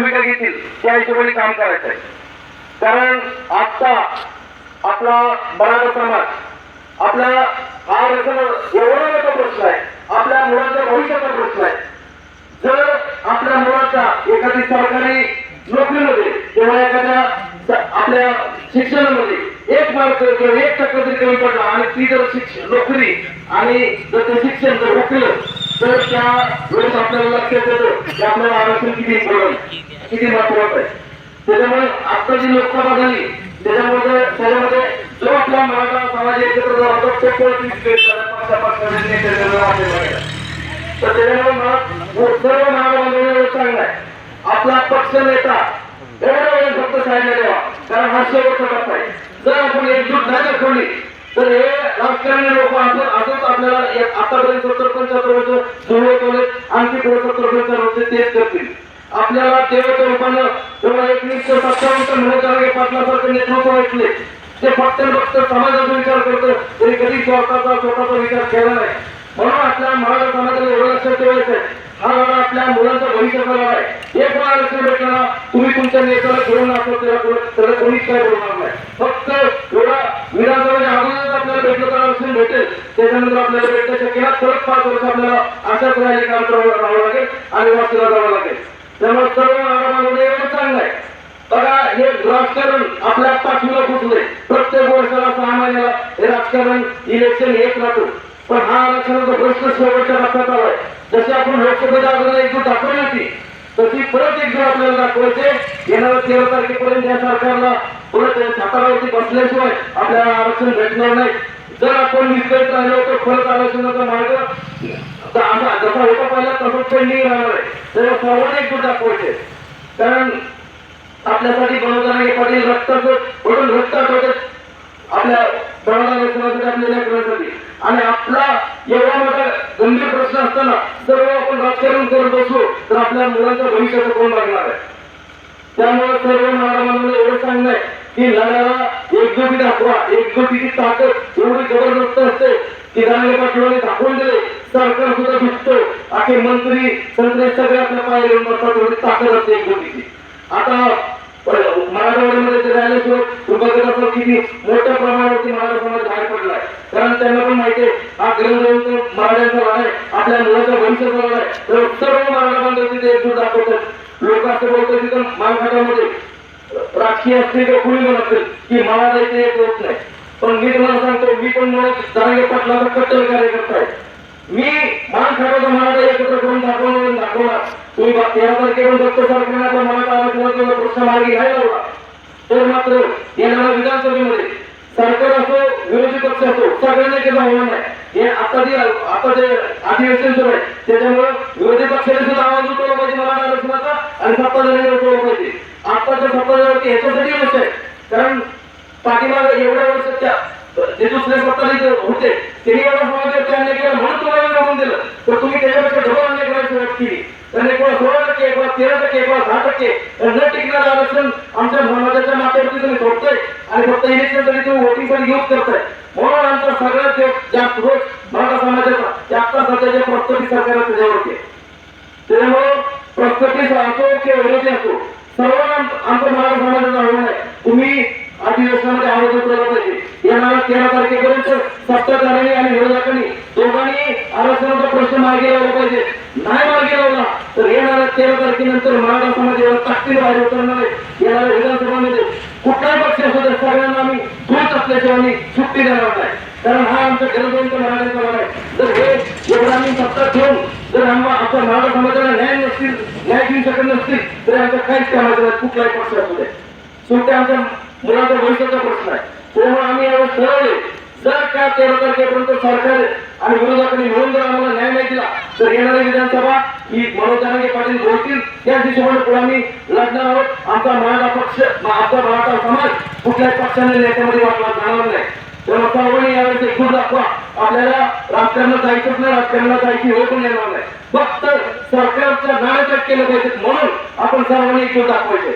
भूमिका घेतील त्या हिशोबाने काम करायचं आहे कारण आता आपला मराठा समाज आपला हा एवढा मोठा प्रश्न आहे आपल्या मुलांच्या भविष्याचा प्रश्न आहे. जर आपल्या मुलाचा एखादी सरकारी नोकरीमध्ये किंवा एखाद्या आपल्या शिक्षणामध्ये एक मार्क किंवा एक टक्का जरी कमी पडला आणि ती जर शिक्षण नोकरी आणि जर ते शिक्षण जर हुकलं तर त्या वेळेस आपल्याला लक्षात येतं की आपल्याला आरक्षण किती इम्पॉर्टंट किती महत्वाचं आहे त्याच्यामुळे आता जी लोकसभा झाली त्याच्यामध्ये त्याच्यामध्ये जो आपला मराठा समाज एकत्र जो तो कोणतीच तर त्याच्यामुळे मला सर्व महाराज चांगला आहे. आपला पक्ष नेता एवढा वेळ फक्त साहेब द्यावा कारण हा शेवटचा टप्पा आहे. जर आपण एकजूट नाही दाखवली तर हे राजकारणी लोक आपण असंच आपल्याला आतापर्यंत सत्तर पंच्याहत्तर वर्ष जुळवत आणखी पुढे सत्तर पंच्याहत्तर वर्ष तेच करतील. आपल्याला देवत रूपानं तेव्हा एकवीसशे सत्तावन्न म्हणून पाटलासारखं नेतृत्व ऐकले. ते फक्त फक्त समाजाचा विचार करतो. तरी कधी स्वतःचा स्वतःचा विचार केला नाही. म्हणून आपल्या मराठा समाजाला एवढं लक्षात ठेवायचं हा लढा आपल्या मुलांचा भविष्याचा लढा आहे. एक वेळा लक्षात भेटणार तुम्ही तुमच्या नेत्याला घेऊन असतो त्याला त्याला कोणीच काय बोलणार नाही. फक्त एवढा विधानसभेच्या अगोदरच आपल्याला भेटलं तर आरक्षण भेटेल. त्याच्यानंतर आपल्याला भेटण्याच्या केला नाही परत पाच वर्ष आपल्याला अशाच राहिले काम करावं लागेल आणि वाचला जावं लागेल. त्यामुळे सर्व महाराजांमध्ये एवढं चांगलं आहे बघा हे राजकारण आपल्या पाठीला फुटलंय प्रत्येक वर्षाला सहा महिन्याला हे राजकारण इलेक्शन येत राहतो. पण हा आरक्षणाचा प्रश्न शेवटच्या टप्प्यात आलाय. जसे आपण लोकसभेच्या अगोदर एकजूट दाखवली होती तशी परत एकजूट आपल्याला दाखवायचे. येणाऱ्या तेरा तारखेपर्यंत या सरकारला परत छातारावरती बसल्याशिवाय आपल्याला आरक्षण भेटणार नाही. जर आपण निश्चित राहिलो तर परत आरक्षणाचा मार्ग तर आम्हाला जसा होता पहिला तसंच पेंडिंग राहणार आहे. तेव्हा एक एकजूट दाखवायचे. कारण आपल्यासाठी बनवताना हे पाटील रक्ताचं पडून रक्तात होते आपल्या बनवता रक्षणासाठी आपल्या लेकरांसाठी आणि आपला एवढा मोठा गंभीर प्रश्न असताना सर्व आपण राजकारण करत बसलो तर आपल्या मुलांच्या भविष्याचं कोण लागणार आहे? त्यामुळे सर्व महाराजांना एवढं सांगणं आहे की लढायला एकजुटी दाखवा एकजुटीची ताकद एवढी जबरदस्त असते की गांधी पाटलांनी दाखवून दिले सरकार सुद्धा भेटतो आखे मंत्री संत्री सगळे आपल्या पाय येऊन बसतात एवढी ताकद असते एकजुटीची आता मराठवाड्यामध्ये ते राहिल्याशिवाय तुम्ही किती मोठ्या प्रमाणावरती मराठा समाज बाहेर पडलाय. कारण त्यांना पण माहिती आहे हा ग्रंथ मराठ्यांचा लढा आहे आपल्या मुलाच्या भविष्याचा लढा आहे. तर सर्व मराठा बांधव तिथे एकजूट दाखवतात. लोक असं बोलतात तिथं मानखाटामध्ये राजकीय असतील किंवा कुणी पण असेल की मला जायचं एक होत नाही. पण मी तुम्हाला सांगतो मी पण मुळे जारंगे पाटलाचा कट्टर कार्यकर्ता आहे. मी मान खाटाचा मराठा एकत्र करून दाखवणार दाखवणार. तुम्ही तेरा तारखेकडून दत्त सरकारचा मराठा आरक्षणाचा प्रश्न मार्गी नाही लावला. तर मात्र येणाऱ्या विधानसभेमध्ये सरकार असो विरोधी पक्ष असो सगळ्यांना केला होणार नाही. हे आता जे आता जे अधिवेशन सुरू आहे त्याच्यामुळे विरोधी पक्षाने सुद्धा आवाज उठवला पाहिजे मराठा आरक्षणाचा आणि सत्ताधाऱ्यांनी उठवला पाहिजे. आताच्या सत्ताधाऱ्यावरती ह्याच्यासाठी आहे. कारण पाठीमागे एवढ्या वर्षाच्या जे दुसरे सत्ताधारी होते त्यांनी एवढा केला म्हणून तुम्हाला निवडून दिलं तर तुम्ही त्याच्यापेक्षा डबल अन्याय करायची सुरुवात केली तर एक वेळा सोळा टक्के एक वेळा तेरा टक्के एक वेळा दहा टक्के न टिकणारं आरक्षण आमच्या समाजाच्या माथ्यावरती तुम्ही सोडताय. आणि फक्त इलेक्शन तरी तुम्ही वोटिंग पण यूज करताय. म्हणून आमचा सगळ्यात जो जास्त रोज मराठा समाजाचा ते आता सध्याच्या प्रस्तुती सरकारला त्याच्यावरती आहे. त्याच्यामुळं प्रस्तुती असो किंवा विरोधी असो सर्वांना आम- मराठा समाजाचा आव्हान आहे. तुम्ही अधिवेशनामध्ये आवाज उठवला पाहिजे. येणाऱ्या तेरा तारखेपर्यंत सत्ताधाऱ्यांनी आणि विरोधकांनी दोघांनी आरक्षणाचा प्रश्न मार्गी लावला पाहिजे. नाही मार्गी लावला तर येणाऱ्या तेरा तारखेनंतर मराठा समाज एवढा ताकदीने बाहेर उतरणार आहे. येणाऱ्या विधानसभामध्ये कुठलाही पक्ष असू दे सगळ्यांना आम्ही असल्याशिवाय आम्ही सुट्टी देणार नाही. कारण हा आमचा गरजेचा मराठ्यांचा आहे. जर हे आम्ही सत्ता ठेवून जर आम्हा आपल्या मराठा समाजाला न्याय नसतील न्याय देऊ शकत नसतील तर आमचं काहीच कामाचं नाही कुठलाही पक्ष असू दे. शेवटी आमच्या मुलाचा भविष्याचा प्रश्न आहे. त्यामुळे आम्ही यावेळेस ठरवले. जर का तेरा तारखेपर्यंत सरकार आणि विरोधकांनी मिळून जर आम्हाला न्याय नाही दिला तर येणारी विधानसभा ही मनोज जरांगे पाटील बोलतील. त्याच हिशोबाने पुढे आम्ही लढणार आहोत. आमचा मराठा पक्ष आमचा मराठा समाज कुठल्याही पक्षाने नेत्यामध्ये वाटला जाणार नाही. तेव्हा सर्वांनी यावेळेस एकूण दाखवा. आपल्याला राजकारणात जायचंच नाही राजकारणात जायची वेळ पण येणार नाही. फक्त सरकारच्या नाण्याच्यात केलं पाहिजे म्हणून आपण सर्वांनी एकूण दाखवायचे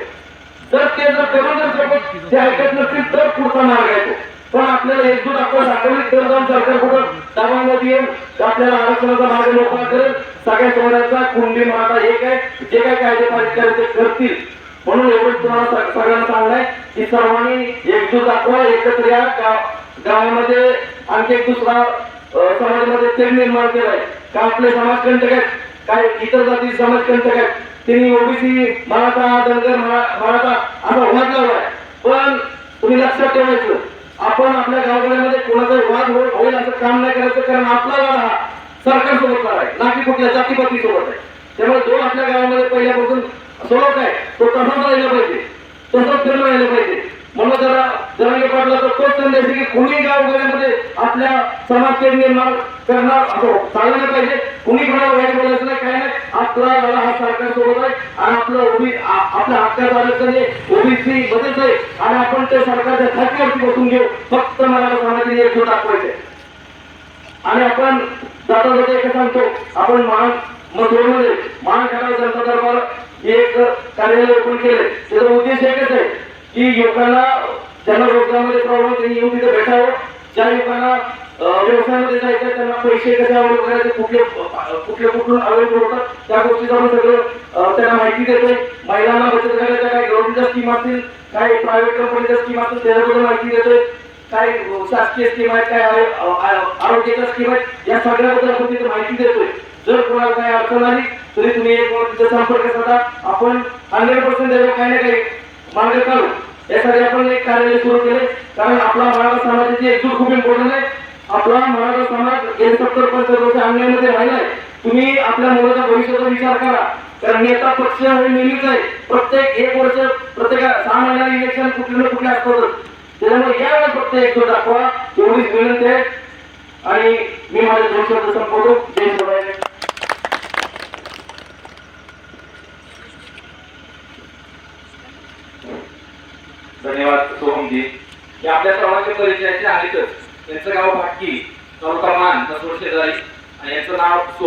जर ते जर करून जर ते ऐकत नसतील तर पुढचा मार्ग येतो पण आपल्याला एकजूट आपण दाखवली तर जाऊन सरकार कुठं येईल? येऊन आपल्याला आरक्षणाचा मार्ग लोकांना करेल सगळ्या समाजाचा कुंडी मराठा एक आहे. जे काही कायदे पारित करायचे ते करतील. म्हणून एवढंच तुम्हाला सगळ्यांना सांगलाय की सर्वांनी एकजूट दाखवा एकत्र या. गाव- गावामध्ये आणखी एक दुसरा समाजामध्ये तेल निर्माण केलाय. का आपले समाजकंटक आहेत? काय इतर जाती समाजकंटक आहेत? त्यांनी ओबीसी मराठा धनगर मराठा असा वाद लावलाय. पण तुम्ही लक्षात ठेवायचं आपण आपल्या गावगाड्यामध्ये कोणाचा वाद हो-, होईल असं काम नाही करायचं कारण आपला वाद हा सरकार सोबत लढा आहे. ना की कुठल्या जातीपाती सोबत आहे. त्यामुळे जो आपल्या गावामध्ये पहिल्यापासून सोबत आहे तो तसाच राहिला पाहिजे. तसंच फिरून राहिलं पाहिजे. म्हणून जरा जरांगे पाटला तर तोच संदेश की कुणी गावगाड्यामध्ये आपल्या समाजचे निर्माण करणार असो चालवलं पाहिजे. कुणी कोणाला वाईट बोलायचं नाही काय नाही. आपला लढा हा सरकार सोबत आहे आणि आपलं ओबी आपल्या हक्काचं आरक्षण हे ओबीसी बदलत आहे आणि आपण ते सरकारच्या खात्यावरती बसून घेऊ. फक्त मला समाजाने एकजूट दाखवायचे आणि आपण दादा दादा एक सांगतो आपण महान मधुरमध्ये महान खराब जनता दरबार एक कार्यालय ओपन केले त्याचा उद्देश एकच आहे की युवकांना ज्यांना रोजगारामध्ये प्रॉब्लेम त्यांनी येऊन तिथे भेटावं. ज्या युवकांना व्यवसायामध्ये जायचं त्यांना पैसे कसे अवेलेबल करायचे कुठले कुठले कुठून अवेलेबल होतात त्या गोष्टीचं आपण सगळं त्यांना माहिती देतोय. महिलांना बचत करायच्या काही गव्हर्नमेंटच्या स्कीम असतील काही प्रायव्हेट कंपनीच्या स्कीम असतील त्याच्याबद्दल माहिती देतोय. काय शासकीय स्कीम आहेत काय आरोग्याच्या स्कीम आहेत या सगळ्याबद्दल आपण तिथे माहिती देतोय. जर कोणाला काही अडचण आली तरी तुम्ही एक तिथे संपर्क साधा. आपण हंड्रेड पर्सेंट त्याच्यावर काही ना काही मार्ग काढू. यासाठी आपण एक कार्यालय सुरू केले. कारण आपला मराठा समाजाची एकजूट खूप इम्पॉर्टंट आहे. आपला मराठा समाज गेले सत्तर पंच्याहत्तर वर्ष अन्यायामध्ये राहिलाय. तुम्ही आपल्या मुलाच्या भविष्याचा विचार करा. कारण नेता पक्ष हे नेहमीच आहे. प्रत्येक एक वर्ष प्रत्येक सहा महिन्याला इलेक्शन कुठले ना कुठले असतातच त्याच्यामुळे यावेळेस फक्त एकजूट दाखवा. एवढीच विनंती आहे. आणि मी माझ्या दोन शब्द संपवतो. जय शिवराय धन्यवाद सोहमजी हे आपल्या सर्वांच्या परिचयाचे आहेतच यांचं गाव भाटकी तालुका मान शेजारी आणि यांचं नाव सोहम